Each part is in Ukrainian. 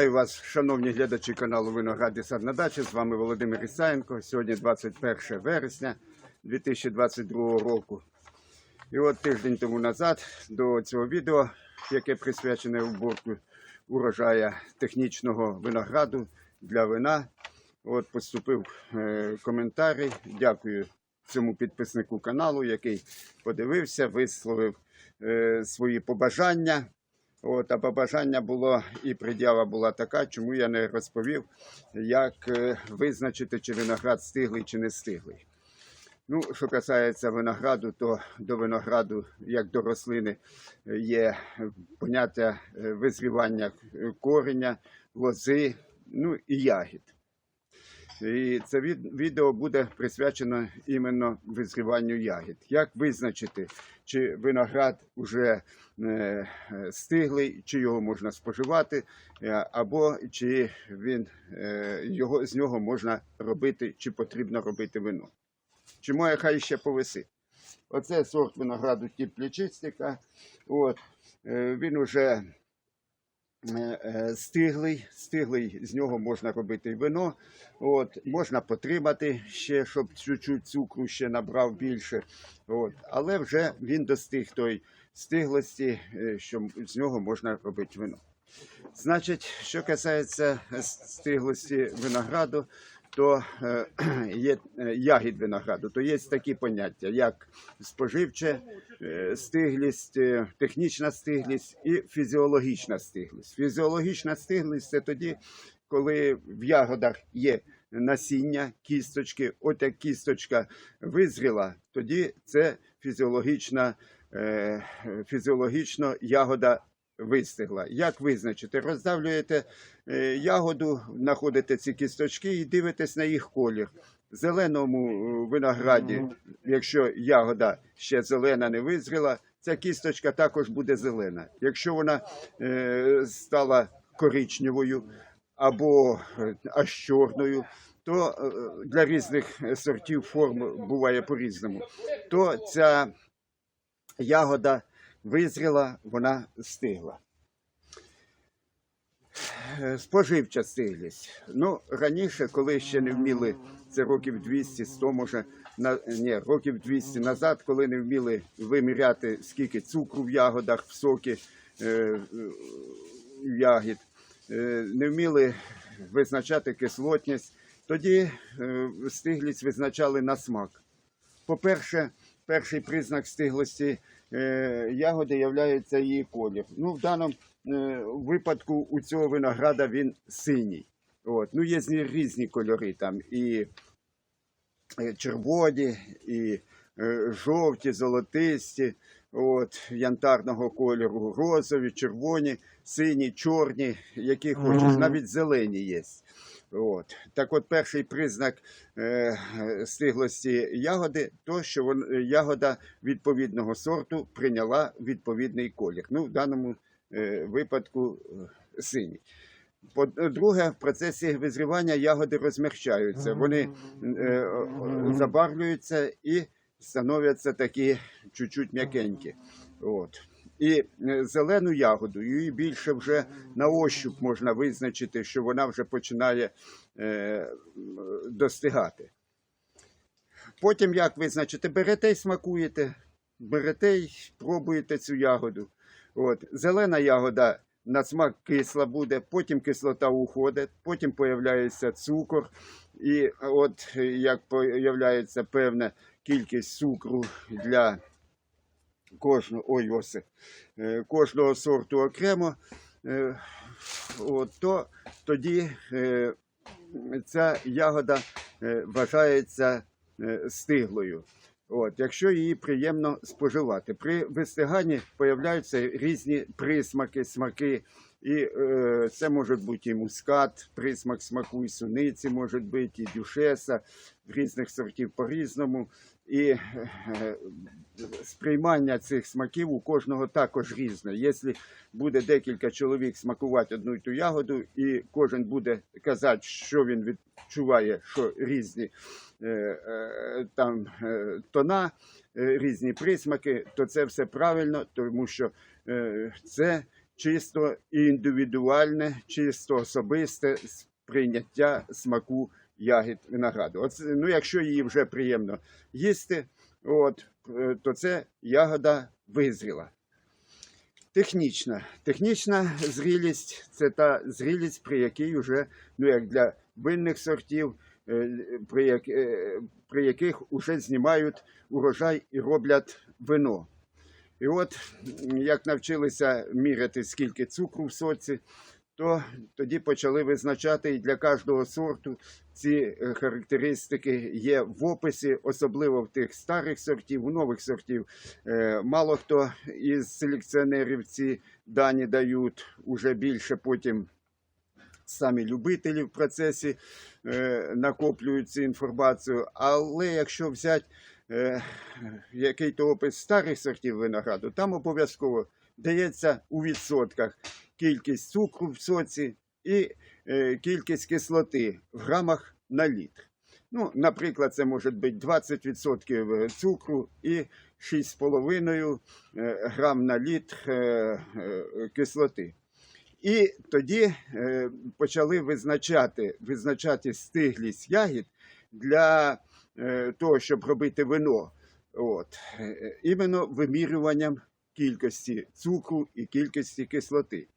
Вітаю вас, шановні глядачі каналу Виноград і сад на дачі. З вами Володимир Ісаєнко. Сьогодні 21 вересня 2022 року. І от тиждень тому назад до цього відео, яке присвячене уборку урожая технічного винограду для вина, от поступив е, коментарій. Дякую цьому підписнику каналу, який подивився, висловив е, свої побажання. От, а побажання було і пред'ява була така, чому я не розповів, як е, визначити, чи виноград стиглий, чи не стиглий. Ну, що касається винограду, то до винограду, як до рослини, є поняття е, визрівання е, кореня, лози, ну і ягід. І це відео буде присвячено іменно визріванню ягід. Як визначити, чи виноград вже е, стиглий, чи його можна споживати, е, або чи він, е, його, з нього можна робити, чи потрібно робити вино. Чи моє хай ще повисить. Оце сорт винограду тип плечистика. От, він уже стиглий, стиглий, з нього можна робити вино. От, можна потримати ще, щоб чуть-чуть цукру ще набрав більше. От, але вже він достиг той стиглості, е, що з нього можна робити вино. Значить, що касається е, стиглості винограду, то е, є е, ягід винограду, то є такі поняття, як споживча е, стиглість, технічна стиглість і фізіологічна стиглість. Фізіологічна стиглість це тоді, коли в ягодах є насіння, кісточки. От як кісточка визріла, тоді це фізіологічна, фізіологічно ягода вистигла. Як визначити? Роздавлюєте е, ягоду, знаходите ці кісточки і дивитесь на їх колір. Зеленому е, винограді, якщо ягода ще зелена не визріла, ця кісточка також буде зелена. Якщо вона е, стала коричневою або аж чорною, то для різних сортів форм буває по-різному, то ця ягода визріла, вона стигла. Споживча стиглість. Ну, раніше, коли ще не вміли, це років 200, 100, може, на, ні, років 200 назад, коли не вміли виміряти, скільки цукру в ягодах, в соки е, е, ягід, е, не вміли визначати кислотність, тоді е, стиглість визначали на смак. По-перше, перший признак стиглості е, ягоди являється її колір. Ну, в даному е, випадку у цього винограда він синій. От. Ну, є різні кольори, там і е, червоні, і жовті, золотисті, от, янтарного кольору, розові, червоні, сині, чорні, які хочеш, навіть зелені є. От. Так от перший признак е, стиглості ягоди, то що вон, ягода відповідного сорту прийняла відповідний колір. Ну, в даному е, випадку е, синій. По-друге, в процесі визрівання ягоди розмягчаються, вони е, забарвлюються і становляться такі чуть-чуть м'якенькі. От. І е, зелену ягоду, її більше вже на ощуп можна визначити, що вона вже починає е, достигати. Потім як визначити? Берете й смакуєте, берете й пробуєте цю ягоду. От. Зелена ягода на смак кисла буде, потім кислота уходить, потім появляється цукор. І от як появляється певна кількість цукру для кожного, ой, Йосип, е, кожного сорту окремо, е, то тоді е, ця ягода вважається стиглою. От, якщо її приємно споживати. При вистиганні появляються різні присмаки, смаки. І е, це може бути і мускат, присмак смаку, і суниці може бути, і дюшеса, різних сортів по-різному. І е, сприймання цих смаків у кожного також різне. Якщо буде декілька чоловік смакувати одну й ту ягоду, і кожен буде казати, що він відчуває, що різні е, е, там е, тона, е, різні присмаки, то це все правильно, тому що е, це чисто індивідуальне, чисто особисте сприйняття смаку ягід винограду. От, ну, якщо її вже приємно їсти, от, е, то це ягода визріла. Технічна. Технічна зрілість це та зрілість, при якій вже, ну як для винних сортів, е, при, як, е, при яких вже знімають урожай і роблять вино. І от як навчилися міряти, скільки цукру в соці, то тоді почали визначати і для кожного сорту ці е, характеристики є в описі, особливо в тих старих сортів, у нових сортів. Е, Мало хто із селекціонерів ці дані дають уже більше потім. Самі любителі в процесі е, накоплюють цю інформацію. Але якщо взяти е, який-то опис старих сортів винограду, там обов'язково дається у відсотках кількість цукру в соці і е, кількість кислоти в грамах на літр. Ну, наприклад, це може бути 20% цукру і 6,5 е, грам на літр е, е, кислоти. І тоді е, почали визначати, визначати стиглість ягід для е, того, щоб робити вино. От. Е, Іменно вимірюванням кількості цукру і кількості кислоти.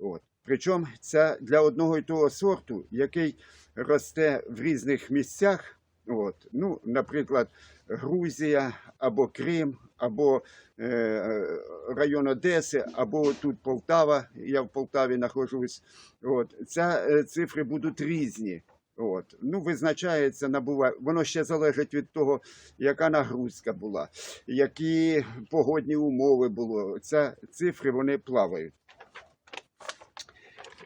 От. Причому це для одного і того сорту, який росте в різних місцях. От. Ну, наприклад, Грузія або Крим, або е, район Одеси, або тут Полтава. Я в Полтаві знаходжусь. От. Ця, е, цифри будуть різні. От. Ну, визначається, набуває. Воно ще залежить від того, яка нагрузка була, які погодні умови були. Це цифри вони плавають.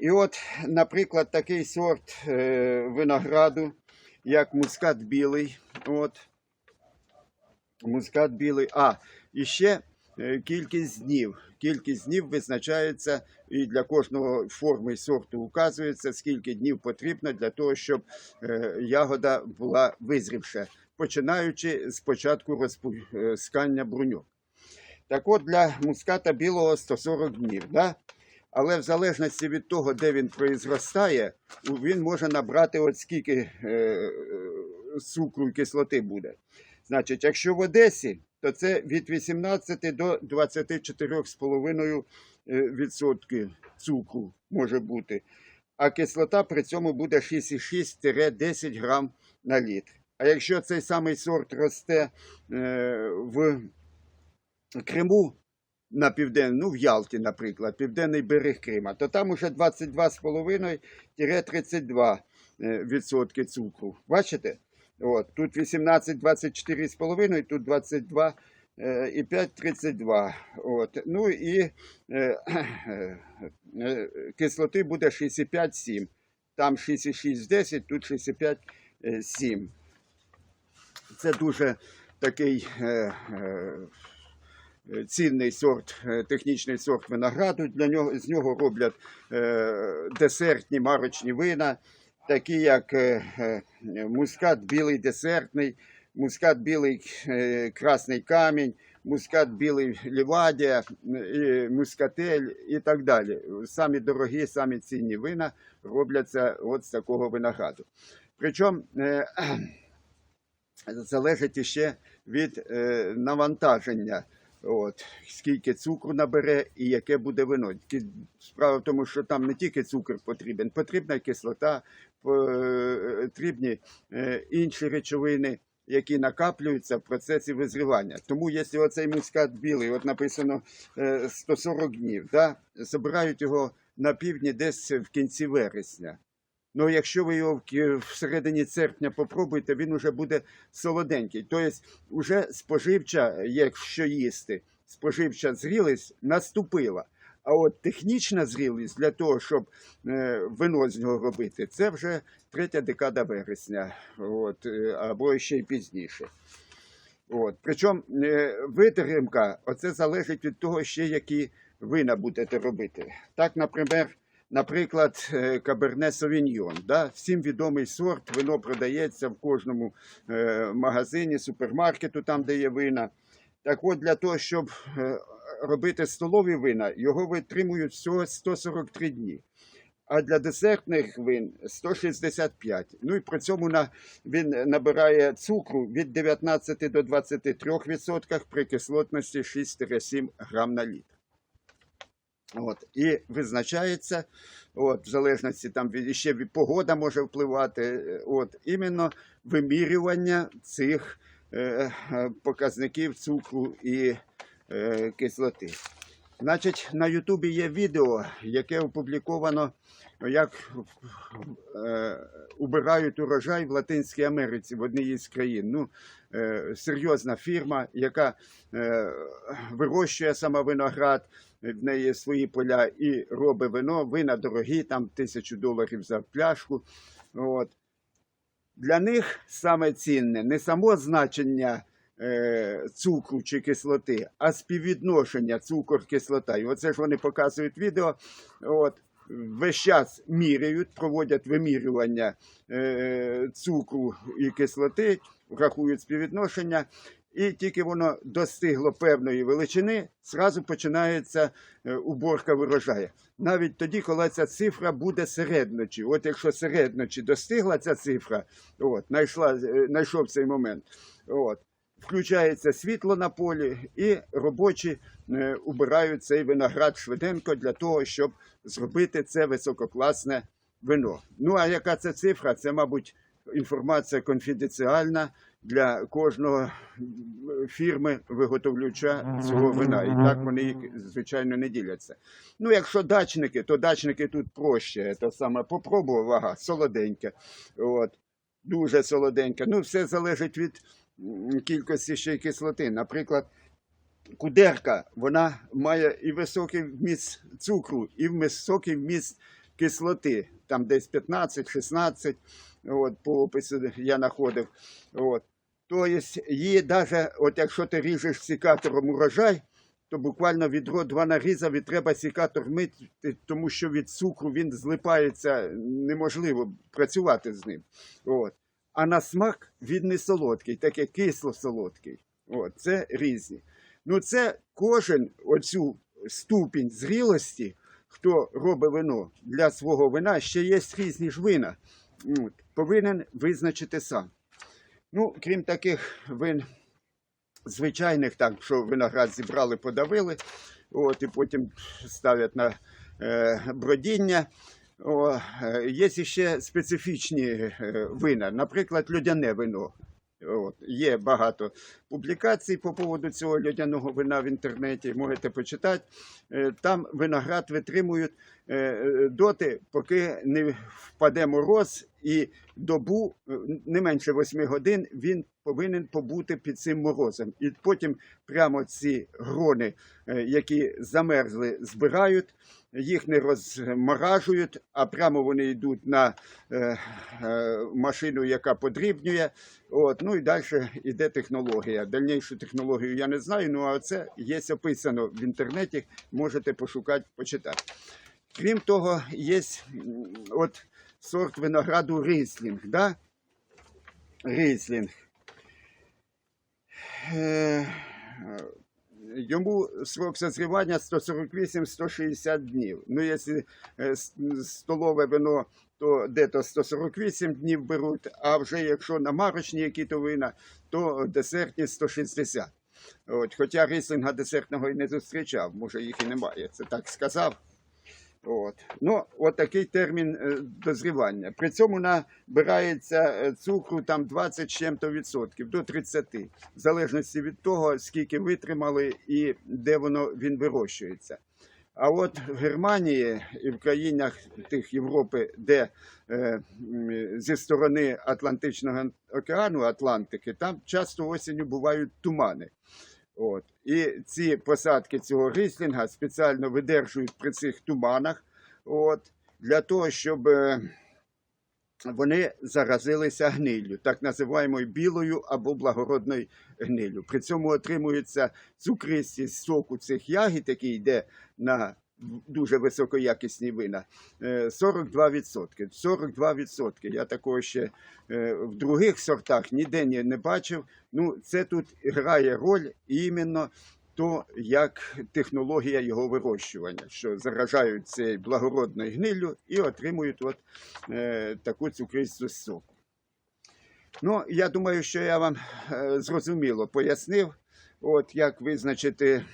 І от, наприклад, такий сорт е, винограду, як мускат білий. От. Мускат білий. А, і ще е, кількість днів. Кількість днів визначається і для кожного форми сорту указується, скільки днів потрібно для того, щоб е, ягода була визрівша, починаючи з початку розпускання бруньок. Так от для муската білого 140 днів. Да? Але в залежності від того, де він произростає, він може набрати от скільки е, е, цукру і кислоти буде. Значить, якщо в Одесі, то це від 18 до 24,5% е, цукру може бути. А кислота при цьому буде 6,6-10 грам на літр. А якщо цей самий сорт росте в Криму, на південний, ну в Ялті, наприклад, південний берег Крима, то там уже 22,5-32% е, цукру. Бачите? От, тут 18-24,5, тут 22 е, і 5,32. От. Ну і е, е, кислоти буде 65,7. Там 6,6-10, тут 65,7. Це дуже такий е, е, цінний сорт, е, технічний сорт винограду. Для нього, з нього роблять е, десертні марочні вина, такі як е, е, мускат білий десертний, мускат білий е, красний камінь, мускат білий лівадія, мускатель і так далі. Самі дорогі, самі цінні вина робляться от з такого винограду. Причому е, залежить іще від е, навантаження. От, скільки цукру набере і яке буде вино. Справа в тому, що там не тільки цукор потрібен, потрібна кислота, потрібні е, інші речовини, які накаплюються в процесі визрівання. Тому, якщо оцей мускат білий, от написано е, 140 днів, да, збирають його на півдні десь в кінці вересня. Ну, якщо ви його в всередині серпня попробуєте, він уже буде солоденький. Тобто, вже споживча, якщо їсти, споживча зрілість наступила. А от технічна зрілість для того, щоб е, вино з нього робити, це вже третя декада вересня, от, е, або ще й пізніше. От. Причому е, витримка, оце залежить від того, ще які вина будете робити. Так, наприклад, наприклад, е, Каберне Совіньйон. Да? Всім відомий сорт, вино продається в кожному е, магазині, супермаркету, там, де є вина. Так от, для того, щоб е, робити столові вина, його витримують всього 143 дні. А для десертних вин 165. Ну і при цьому на, він набирає цукру від 19 до 23% при кислотності 6-7 грам на літр. От, і визначається, от, в залежності там ще погода може впливати. е, От, іменно вимірювання цих е, е, показників цукру і е, кислоти. Значить, на Ютубі є відео, яке опубліковано, як е, убирають урожай в Латинській Америці в одній із країн. Ну, е, серйозна фірма, яка е, вирощує сама виноград, в неї свої поля і робить вино. Вина дорогі, там тисячу доларів за пляшку. От. Для них саме цінне не само значення цукру чи кислоти, а співвідношення цукор-кислота. І оце ж вони показують відео. От, весь час міряють, проводять вимірювання е, цукру і кислоти, рахують співвідношення. І тільки воно достигло певної величини, зразу починається е, уборка врожаю. Навіть тоді, коли ця цифра буде середночі. От якщо середночі достигла ця цифра, от, знайшла, е, знайшов цей момент, от, включається світло на полі, і робочі е, убирають цей виноград швиденько для того, щоб зробити це висококласне вино. Ну а яка це цифра? Це, мабуть, інформація конфіденціальна для кожного фірми виготовлюча цього вина. І так вони, звичайно, не діляться. Ну, якщо дачники, то дачники тут проще. Це саме попробував, ага, солоденьке. От, дуже солоденьке. Ну, все залежить від кількості ще й кислоти. Наприклад, кудерка, вона має і високий вміст цукру, і високий вміст кислоти. Там десь 15-16, от, по опису я знаходив. Тобто її навіть, от якщо ти ріжеш сікатором урожай, то буквально відро два нарізав і треба сікатор мити, тому що від цукру він злипається, неможливо працювати з ним. От. А на смак він не солодкий, таке кисло-солодкий. От, це різні. Ну, це кожен оцю ступінь зрілості, хто робить вино для свого вина, ще є різні ж вина. От, повинен визначити сам. Ну, крім таких вин звичайних, так, що виноград зібрали, подавили, от, і потім ставлять на е, бродіння. О, е, є ще специфічні е, вина, наприклад, людяне вино. От, є багато публікацій по поводу цього льодяного вина в інтернеті, можете почитати. Е, Там виноград витримують е, е, доти, поки не впаде мороз, і добу не менше 8 годин він повинен побути під цим морозом. І потім прямо ці грони, які замерзли, збирають, їх не розморажують, а прямо вони йдуть на машину, яка подрібнює. От, ну і далі йде технологія. Дальнішу технологію я не знаю, ну а це є описано в інтернеті, можете пошукати, почитати. Крім того, є от сорт винограду рислінг. Да? Рислінг. Е, Йому срок созрівання 148-160 днів. Ну, якщо е, столове вино, то дето 148 днів беруть, а вже якщо намарочні які то вина, то десертні 160. От, хоча рислинга десертного і не зустрічав, може їх і немає. Це так сказав. От. Ну, от такий термін е, дозрівання. При цьому набирається е, цукру там 20 з чим-то відсотків, до 30, в залежності від того, скільки витримали і де воно він вирощується. А от в Германії і в країнах тих Європи, де е, зі сторони Атлантичного океану, Атлантики, там часто осінню бувають тумани. От. І ці посадки цього рислінга спеціально видержують при цих туманах, от, для того, щоб е, вони заразилися гниллю, так називаємою білою або благородною гниллю. При цьому отримується цукристість соку цих ягід, який йде на дуже високоякісні вина, е, 42%. 42%. Я такого ще е, в других сортах ніде не бачив. Ну, це тут грає роль іменно то як технологія його вирощування, що заражають цією благородною гниллю і отримують от, е, таку цукристу соку. Ну, я думаю, що я вам е, зрозуміло пояснив, от як визначити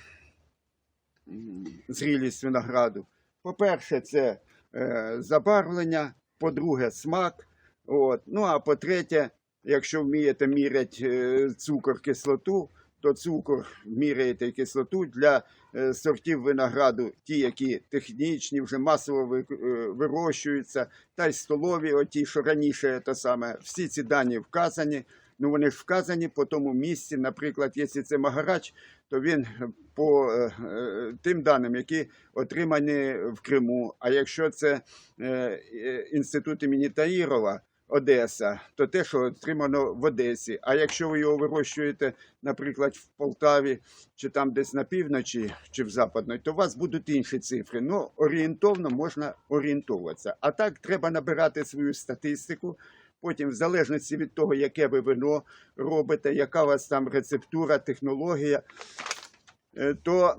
зрілість винограду. По-перше, це е, забарвлення, по-друге, смак. От. Ну а по-третє, якщо вмієте міряти е, цукор, кислоту, то цукор міряєте кислоту для е, сортів винограду, ті, які технічні, вже масово е, вирощуються, та й столові, оті, що раніше те саме, всі ці дані вказані. Ну, вони ж вказані по тому місці. Наприклад, якщо це Магарач, то він по е, е, тим даним, які отримані в Криму. А якщо це е, інститут імені Таїрова, Одеса, то те, що отримано в Одесі. А якщо ви його вирощуєте, наприклад, в Полтаві чи там десь на півночі чи в западної, то у вас будуть інші цифри. Ну, орієнтовно можна орієнтуватися. А так треба набирати свою статистику. Потім, в залежності від того, яке ви вино робите, яка у вас там рецептура, технологія, е, то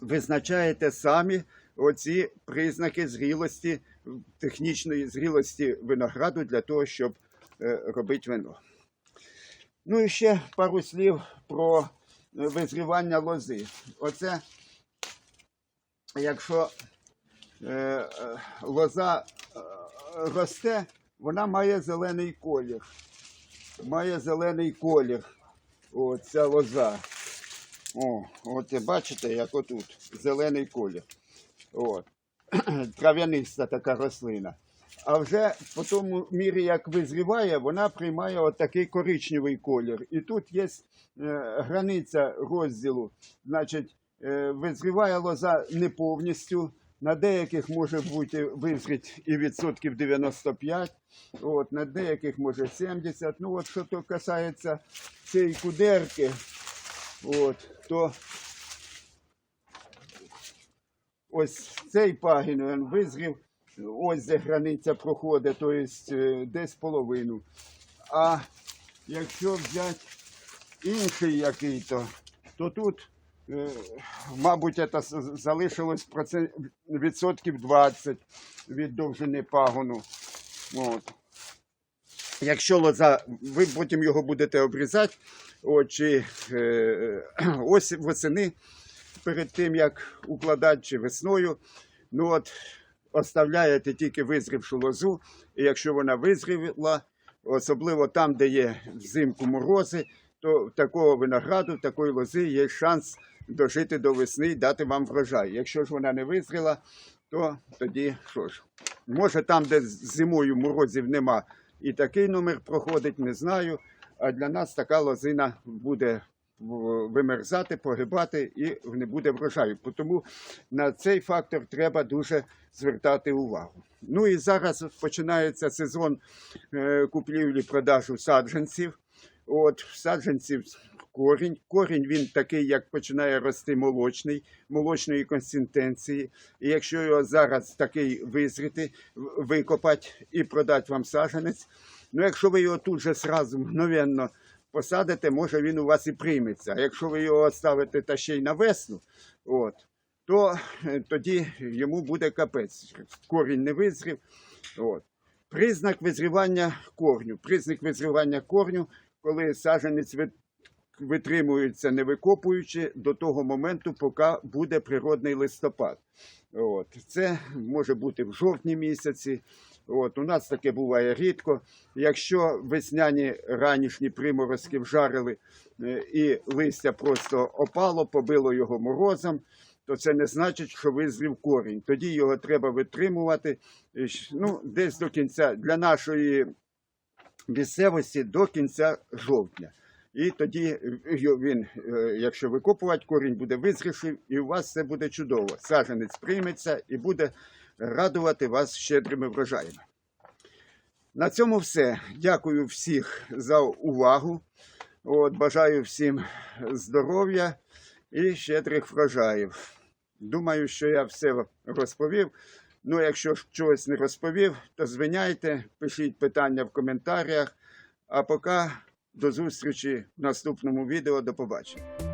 визначаєте самі оці признаки зрілості, технічної зрілості винограду для того, щоб е, робити вино. Ну і ще пару слів про е, визрівання лози. Оце, якщо е, лоза росте, вона має зелений колір. Має зелений колір. О, ця лоза. О, от бачите, як отут зелений колір. От. Трав'яниста така рослина. А вже по тому мірі, як визріває, вона приймає отакий коричневий колір. І тут є е, границя розділу. Значить, е, визріває лоза не повністю. На деяких може бути визріть і відсотків 95, от, на деяких може 70. Ну, от що то касається цієї кудерки, от, то ось цей пагін визрів, ось де границя проходить, тобто е, десь половину. А якщо взяти інший який-то, то тут, е, мабуть, це залишилось відсотків 20 від довжини пагону. От. Якщо лоза, ви потім його будете обрізати, от, чи е, ось восени перед тим, як укладати чи весною, ну от оставляєте тільки визрівшу лозу, і якщо вона визріла, особливо там, де є взимку морози, то такого винограду, такої лози є шанс дожити до весни і дати вам врожай. Якщо ж вона не визріла, то тоді що ж? Може там, де зимою морозів нема, і такий номер проходить, не знаю. А для нас така лозина буде вимерзати, погибати і не буде врожаю. Тому на цей фактор треба дуже звертати увагу. Ну і зараз починається сезон е, купівлі-продажу саджанців. От саджанців корінь. Корінь він такий, як починає рости молочний, молочної консистенції. І якщо його зараз такий визріти, викопати і продати вам саджанець, ну якщо ви його тут же сразу мгновенно посадите, може він у вас і прийметься. А якщо ви його оставите та ще й на весну, от, то е, тоді йому буде капець. Корінь не визрів. От. Признак визрівання корню. Признак визрівання корню, коли саджанець ви- витримується, не викопуючи до того моменту, поки буде природний листопад. От. Це може бути в жовтні місяці. От. У нас таке буває рідко. Якщо весняні ранішні приморозки вжарили е, і листя просто опало, побило його морозом, то це не значить, що визрів корінь. Тоді його треба витримувати е, ну, десь до кінця для нашої місцевості до кінця жовтня. І тоді е, він, якщо викопувати, корінь буде визрівший, і у вас все буде чудово. Саджанець прийметься і буде радувати вас щедрими врожаями. На цьому все. Дякую всіх за увагу. От, бажаю всім здоров'я і щедрих врожаїв. Думаю, що я все розповів. Ну, якщо чогось не розповів, то звиняйте, пишіть питання в коментарях. А поки до зустрічі в наступному відео. До побачення.